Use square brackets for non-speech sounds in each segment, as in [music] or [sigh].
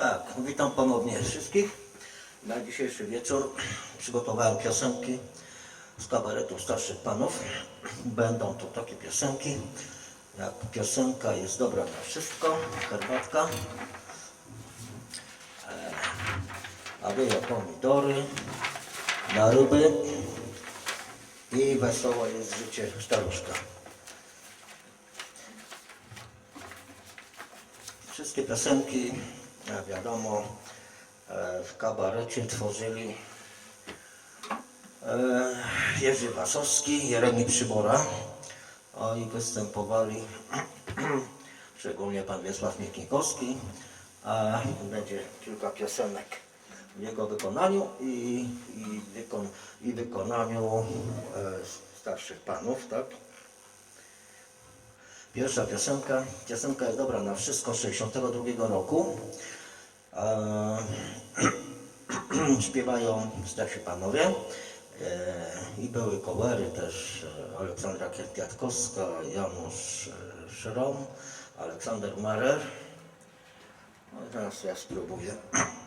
tak, witam ponownie wszystkich. Na dzisiejszy wieczór przygotowałem piosenki z kabaretu starszych panów. Będą to takie piosenki, jak piosenka jest dobra na wszystko, herbatka, e, a były pomidory, na ryby i wesoło jest życie staruszka. Wszystkie piosenki, wiadomo, e, w kabarecie tworzyli e, Jerzy Wasowski, Jeremi Przybora. O, i występowali [clears throat] szczególnie pan Wiesław Miknikowski. A będzie kilka piosenek w jego wykonaniu i, i, wykon, i wykonaniu e, starszych panów, tak? Pierwsza piosenka. Piosenka jest dobra na wszystko 62 roku. Eee, [clears throat] śpiewają starsi panowie. Eee, I były covery też e, Aleksandra Kwiatkowska, Janusz e, Szrom, Aleksander Marer. No teraz ja spróbuję.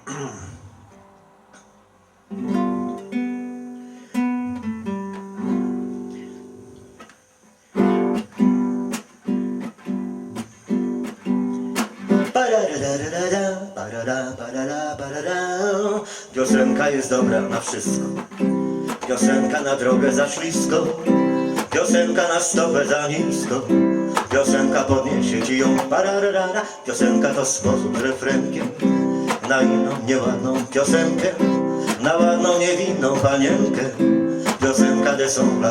[clears throat] Piosenka jest dobra na wszystko. Piosenka na drogę za ślisko. Piosenka na stopę za nisko. Piosenka podniesie ci ją pararara. Piosenka to sposób refrenkiem. Na inną nieładną piosenkę. Na ładną niewinną panienkę. Piosenka de są la.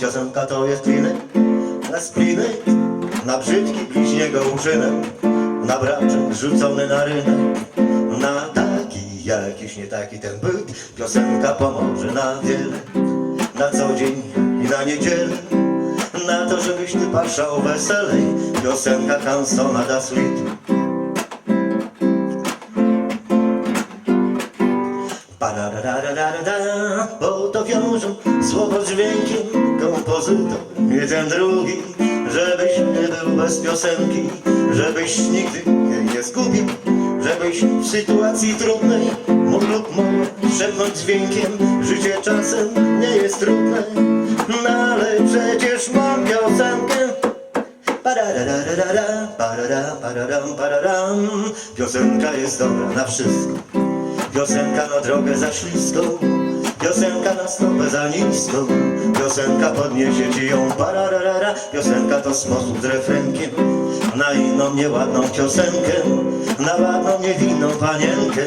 Piosenka to jest klinek. Na splinek. Na brzydki bliźniego uczynek. Na braczek rzucony na rynek jakiś nie taki ten byt Piosenka pomoże na wiele Na co dzień i na niedzielę. Na to żebyś ty patrzał weselej. Piosenka Hansona da Pararararara, bo to wiążą słowo z dźwiękiem. Kompozytor, jeden drugi, żebyś nie był bez piosenki, żebyś nigdy jej nie zgubił, żebyś w sytuacji trudnej mógł lub mógł szepnąć dźwiękiem, życie czasem nie jest trudne, no ale przecież mam piosenkę. Pararararara, parara, pararam, pararam. Piosenka jest dobra na wszystko. Piosenka na drogę za śliską. Piosenka na stopę za niską. Piosenka podniesie ci ją pararara. Piosenka to sposób z refrenkiem. Na inną nieładną piosenkę. Na ładną niewinną panienkę.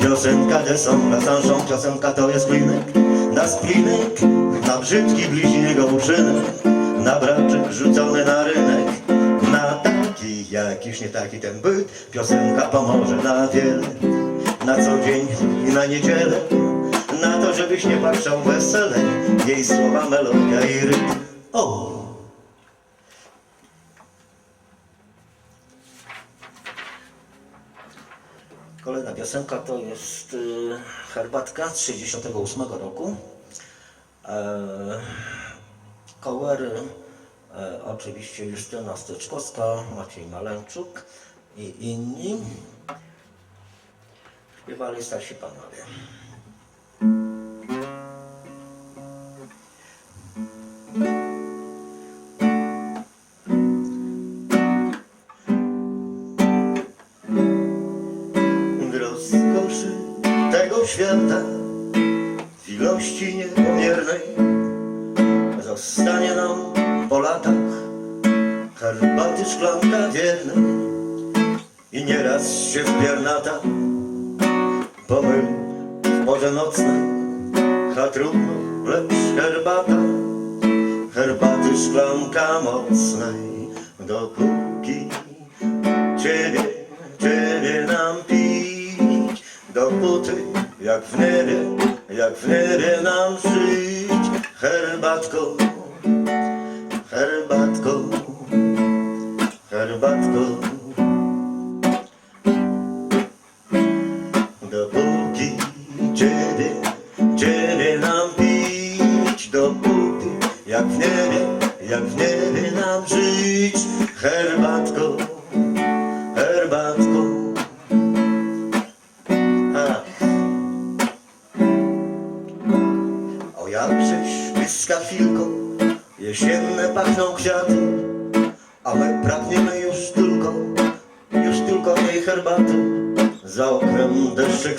Piosenka de są na sanszą. Piosenka to jest klinek. Na splinek. Na brzydki bliźniego uczynek. Na braczek rzucony na rynek Na taki jakiś nie taki ten byt Piosenka pomoże na wiele Na co dzień i na niedzielę Na to żebyś nie patrzał weselej Jej słowa, melodia i rytm O! Kolejna piosenka to jest y, Herbatka z 68 roku. Kołery, e, oczywiście Justyna Styczkowska, Maciej Maleńczuk i inni. Śpiewali starsi panowie. Tego świata, w ilości niepomiernej, Zostanie nam po latach herbaty szklanka wiernej. I nieraz się wpiernata pomyl w porze nocnej trudno, lecz herbata herbaty szklanka mocnej. Dopóki ciebie, ciebie nam pić dopóty jak w niebie, jak w niebie nam żyć herbatką, herbatką, herbatką.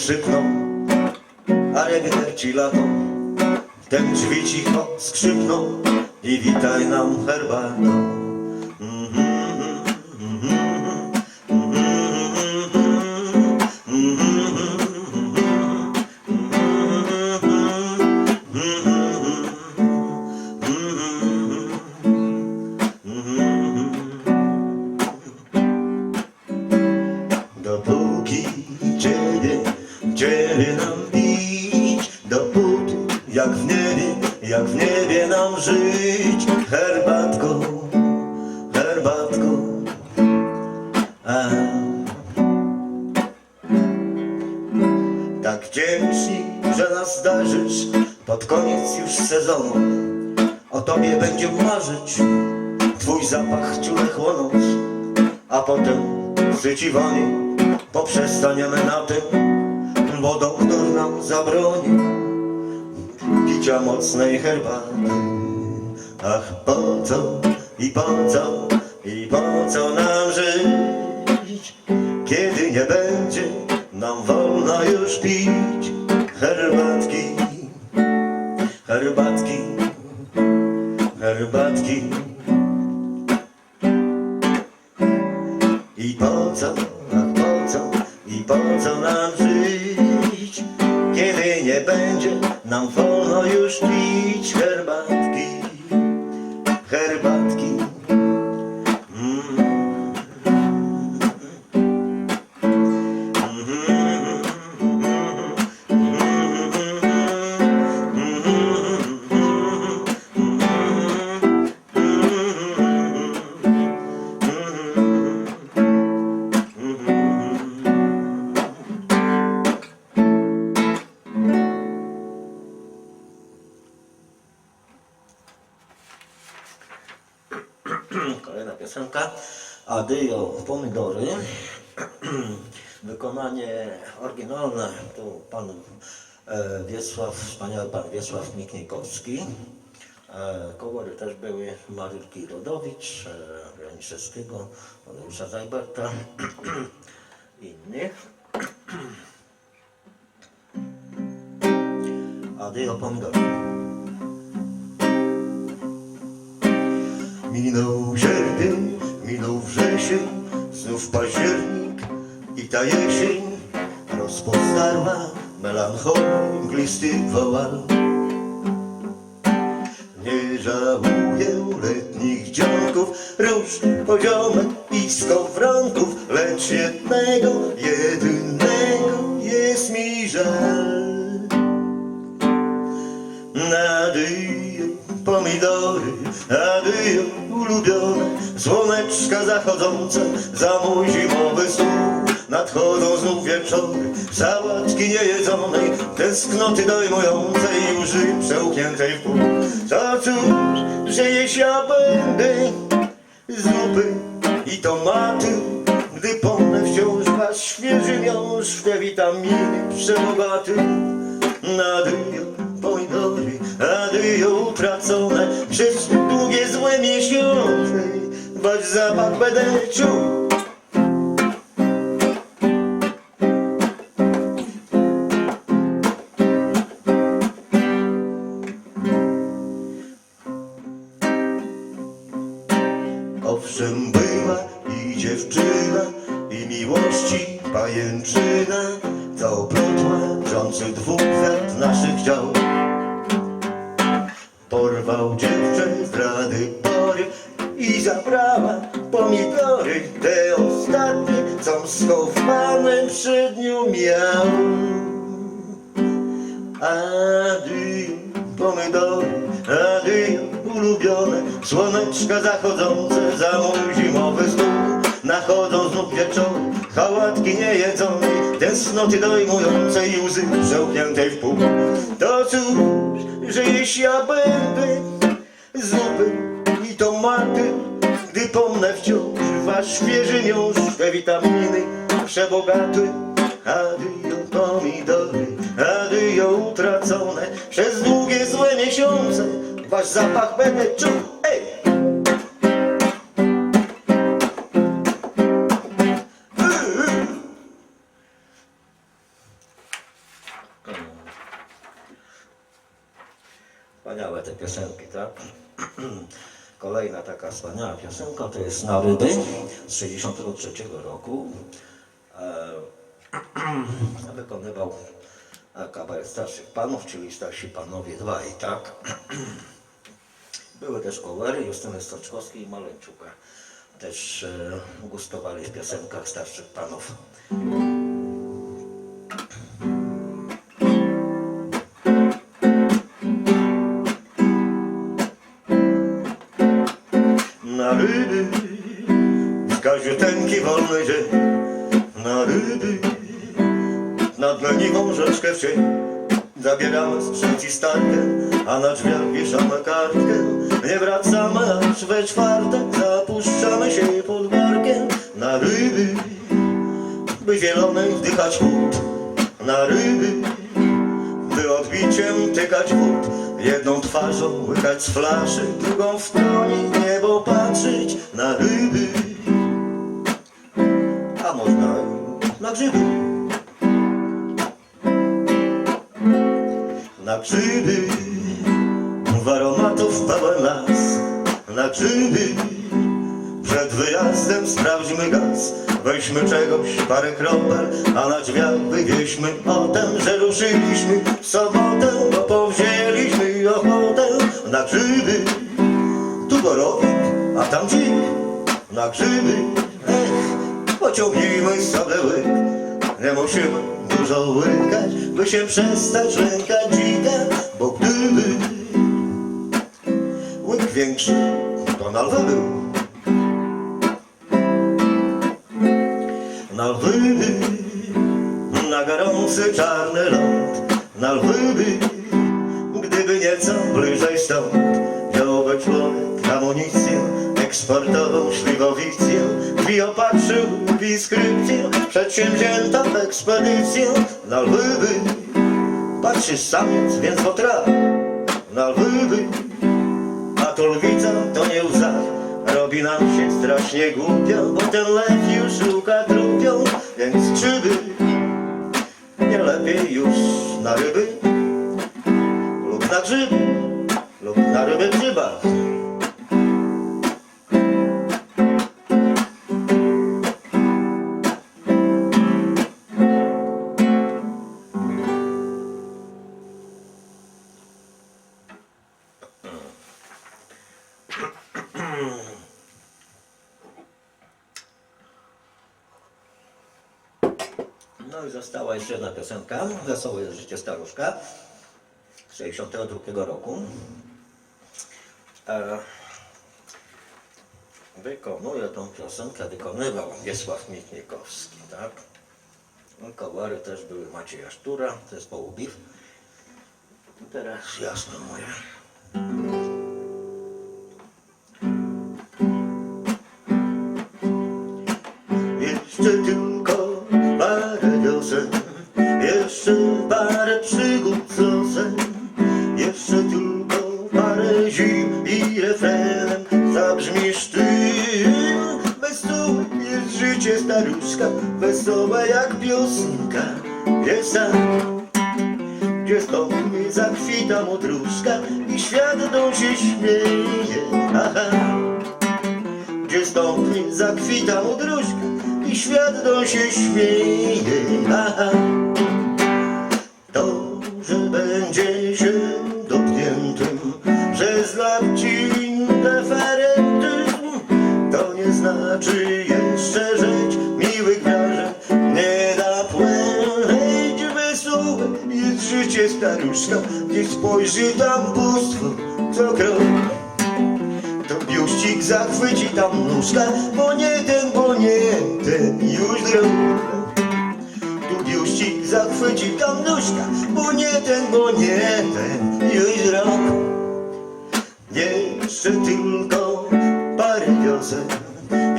Krzykną, a rewierci lato. Tak wdzięczni, że nas darzysz Pod koniec już sezonu O Tobie będzie marzyć Twój zapach ciule chłonąć a potem syci woni poprzestaniemy na tym, bo doktor nam zabroni picia mocnej herbaty. Ach, po co i po co i po co nam żyć, kiedy nie będzie nam wolno już pić herbatki, herbatki, herbatki. Wykonanie oryginalne tu pan e, Wiesław, wspaniały pan Wiesław Miknikowski. E, Kołory też były Marylki Rodowicz, e, Janiszewskiego, Tadeusza Zajberta, [clears throat] innych. Adyjo pomidory. Minął sierpień, minął wrzesień, znów październik i ta jesień rozpostarła melancholii mglisty wołal. Nie żałuję letnich dzionków, róż poziomek i skowronków, lecz jednego, jedynego jest mi żal. Nadyję pomidory, nadyję ulubione Słoneczka zachodzące za mój zimowy stół Nadchodzą znów wieczory, sałatki niejedzonej Tęsknoty dojmujące i łży przełkniętej w pół To cóż, że jeść ja będę zupy i tomaty Gdy pomnę wciąż was świeży miąższ w te witaminy przebogaty Nadyją pomidory, nadyją utracone Przez długie złe miesiące Bać zapach będę czuł Owszem była i dziewczyna i miłości pajęczyna Co oplotła wrzący dwóch kwiat naszych ciał. Porwał dziewczę z rady pory i zabrała pomidory Te ostatnie, co schowane przed nią miał. Adyj, pomidory, Słoneczka zachodzące za mój zimowy stół. Nachodzą znów wieczory, hałatki niejedzone Tęsknoty dojmujące i łzy przełkniętej w pół. To cóż, że jeśli ja będę zupy i tomaty Gdy pomnę wciąż wasz świeży miąższ Te witaminy przebogaty Adyjo pomidory, adyjo utracone Przez długie złe miesiące wasz zapach będę czuł, ej! Wspaniałe te piosenki, tak? [clears throat] Kolejna taka wspaniała piosenka to jest Na Ryby z 63 roku. E, [clears throat] wykonywał kabaret starszych panów, czyli starsi panowie dwaj, tak? [clears throat] Były też covery Justyny Stoczkowskiej i Maleńczuka. Też e, gustowali w piosenkach starszych panów. Na ryby z gaziutenki wolny dzień Na ryby nad leniwą rzeczkę w cień Zabieramy sprzęt i a na drzwiach wieszamy kartkę wdychać chłód Na ryby, by odbiciem tykać wód Jedną twarzą łykać z flaszy, drugą w stronie niebo patrzeć na ryby. A można na grzyby. Na grzyby. W aromatów pełen las. Na grzyby. Przed wyjazdem sprawdźmy gaz Weźmy czegoś parę kropel A na drzwiach wywieźmy o tym, że ruszyliśmy w sobotę Bo powzięliśmy ochotę na grzyby. Tu borowik, a tam dzik Na grzyby, ech, pociągnijmy sobie łyk Nie musimy dużo łykać By się przestać lękać dzika Bo gdyby łyk większy To na lwy był Na lwy, na gorący czarny ląd, na lwy, gdyby nieco bliżej stąd, wziąłby człowiek amunicję, eksportową śliwowicję, drzwi opatrzył w inskrypcję, przedsięwziętą ekspedycję, na lwy, patrzy samiec, więc potra, na lwy, a to lwica to nie łza Robi nam się strasznie głupio Bo ten lew już szuka trupią Więc czy by Nie lepiej już na ryby? Lub na grzyby Lub na ryby grzybach jeszcze jedna piosenka Wesołe jest życie staruszka z 62 roku e, Wykonuje tą piosenkę, wykonywał Wiesław Michnikowski, tak? Kowary też były Macieja Sztura, zespołu BIF. I teraz jasno moje. Refrenem zabrzmisz ty. Wesołe jest życie staruszka, wesołe jak piosenka, jest gdzie stąpnie zakwita modruszka i świat do się śmieje. Aha gdzie stąpnie zakwita mudruszka i świat do się śmieje. Aha. Nie znaczy jeszcze żyć miłych wrażeń. Nie da płynąć wesołe jest życie staruszka, gdzie spojrzy tam bóstwo co krok. To biuścik zachwyci tam nóżka, bo nie ten, bo nie ten już drog. Tu biuścik zachwyci tam nóżka, bo nie ten, bo nie ten już drog. Jeszcze tylko parę wiosen,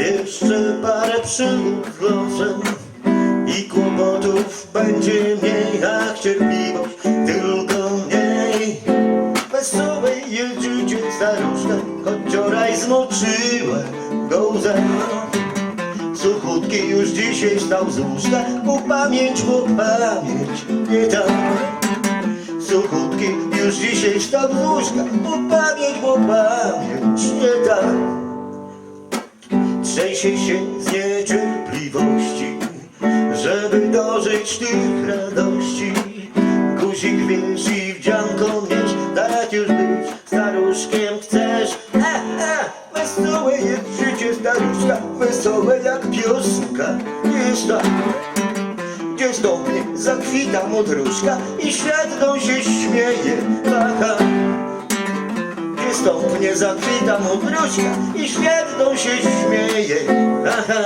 jeszcze parę przygód i kłopotów będzie mniej, ach cierpliwość tylko mniej. Wesołej jest życie staruszka, choć wczoraj zmoczyła go łza. Suchutki już dzisiaj wstał z łóżka, bo pamięć, bo pamięć nie da. Suchutki już dzisiaj wstał z łóżka, bo pamięć, bo pamięć nie da. Trzęsie się z niecierpliwości, żeby dożyć tych radości. Guzik wiesz i wdzianką mieć, tak już być staruszkiem chcesz. E, e, wesołe jest życie staruszka, wesołe jak piosenka. Jest tak, gdzie stąpnie zakwita modruszka i świat do się śmieje. Aha. Gdzie stąpnie zakwita modruszka i świat do się śmieje. Aha.